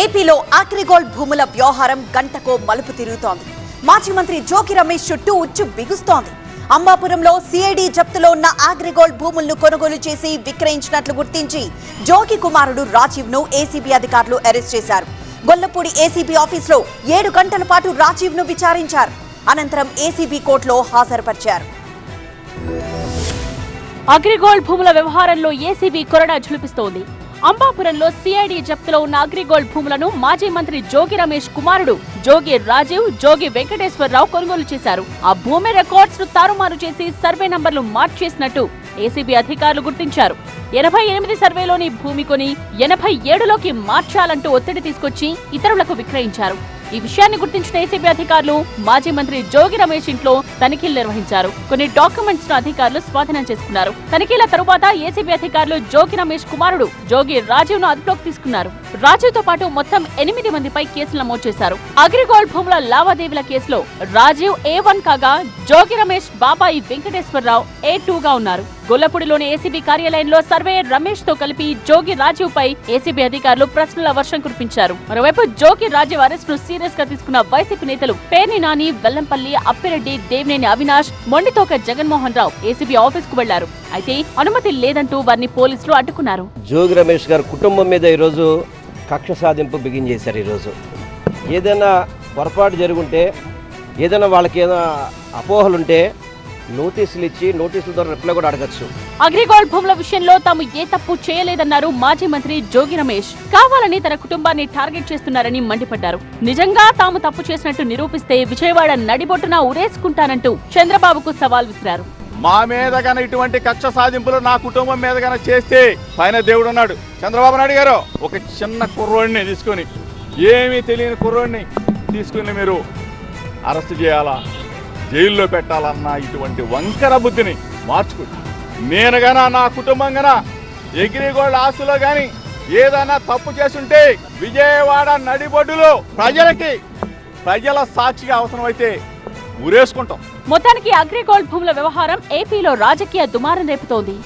ఏపీలో అగ్రిగోల్డ్ భూముల వ్యవహారం గంటకో మలుపు తిరుగుతోంది. మాజీ మంత్రి జోకి రమేష్ చుట్టూ ఉచ్చు బిగుస్తోంది. అంబాపురంలో సిఐడి జప్తులో ఉన్న అగ్రిగోల్డ్ భూములను కొనుగోలు చేసి విక్రయించినట్లు గుర్తించి జోకి కుమారుడు రాజీవ్ను ఏసీబీ అధికారులు అరెస్ట్ చేశారు. గొల్లపూడి ఏసీబీ ఆఫీసులో ఏడు గంటల పాటు రాజీవ్ను విచారించారు. అనంతరం ఏసీబీ కోర్టులో హాజరుపరిచారు. అగ్రిగోల్డ్ భూముల వ్యవహారంలో ఏసీబీ కొరడా ఝులిపిస్తోంది. అంబాపురంలో సిఐడి జప్తులో ఉన్న అగ్రిగోల్డ్ భూములను మాజీ మంత్రి జోగి రమేష్ కుమారుడు జోగి రాజీవ్ జోగి వెంకటేశ్వరరావు కొనుగోలు చేశారు. ఆ భూమి రికార్డ్స్ను తారుమారు చేసి సర్వే నంబర్లు మార్చేసినట్టు ఏసీబీ అధికారులు గుర్తించారు. ఎనభై ఎనిమిది సర్వేలోని భూమి కొని ఎనభై ఏడులోకి మార్చాలంటూ ఒత్తిడి తీసుకొచ్చి ఇతరులకు విక్రయించారు. ఈ విషయాన్ని గుర్తించిన ఏసీబీ అధికారులు మాజీ మంత్రి జోగి రమేష్ ఇంట్లో తనిఖీలు నిర్వహించారు. కొన్ని డాక్యుమెంట్స్ను అధికారులు స్వాధీనం చేసుకున్నారు. తనిఖీల తరువాత ఏసీబీ అధికారులు జోగి రమేష్ కుమారుడు జోగి రాజీవ్ను అదుపులోకి తీసుకున్నారు. రాజీవ్తో పాటు మొత్తం ఎనిమిది మందిపై కేసులు నమోదు చేశారు. అగ్రిగోల్డ్ భూముల లావాదేవీల కేసులో రాజీవ్ ఏ వన్ కాగా జోగి రమేష్ బాబాయి వెంకటేశ్వరరావు ఏ టూ గా ఉన్నారు. గొల్లపూడిలోని ఏసీబీ కార్యాలయంలో సర్వేయర్ రమేష్తో కలిపి జోగి రాజీవ్ పై ఏసీబీ అధికారులు ప్రశ్నల వర్షం కురిపించారు. మరోవైపు జోగి రాజీవ్ అరెస్ట్ను సీరియస్గా తీసుకున్న వైసీపీ నేతలు పేర్ని నాని వెల్లంపల్లి అప్పిరెడ్డి దేవినేని అవినాష్ మొండితోక జగన్మోహన్ రావు ఏసీబీ ఆఫీస్కు వెళ్ళారు. అయితే అనుమతి లేదంటూ వారిని పోలీసులు అడ్డుకున్నారు. జోగి రమేష్ గారు కుటుంబం మీద ఈరోజు కక్ష సాధింపు బిగించేశారు ఈరోజు. ఏదైనా పొరపాటు జరుగుంటే ఏదైనా వాళ్ళకి ఏదైనా అపోహలుంటే నోటీసులు ఇచ్చి నోటీసుల ద్వారా రిప్లై కూడా అడగచ్చు. అగ్రిగోల్డ్ భూముల విషయంలో తాము ఏ తప్పు చేయలేదన్నారు మాజీ మంత్రి జోగి రమేష్. కావాలని తన కుటుంబాన్ని టార్గెట్ చేస్తున్నారని మండిపడ్డారు. నిజంగా తాము తప్పు చేసినట్టు నిరూపిస్తే విజయవాడ నడిబొట్టున ఉరేసుకుంటానంటూ చంద్రబాబుకు సవాల్ విసిరారు. మా మీద గన ఇటువంటి కక్ష సాధింపులు నా కుటుంబం మీద గన చేస్తే పైన దేవుడు ఉన్నాడు. చంద్రబాబు నాయుడు గారు ఒక చిన్న కుర్రోడిని తీసుకొని ఏమీ తెలియని కుర్రోడిని తీసుకుని మీరు అరెస్ట్ చేయాలా? జైల్లో పెట్టాలన్న ఇటువంటి వంకర బుద్ధిని మార్చుకుని నేను గన నా కుటుంబం గన ఎగిరిగోళ్ళ ఆస్తులో కానీ ఏదైనా తప్పు చేసుంటే విజయవాడ నడిబొడ్డులో ప్రజలకి ప్రజల సాక్షిగా అవసరమైతే ఉరేసుకుంటాం మొత్తానికి అగ్రిగోల్డ్ భూముల వ్యవహారం ఏపీలో రాజకీయ దుమారం రేపుతోంది.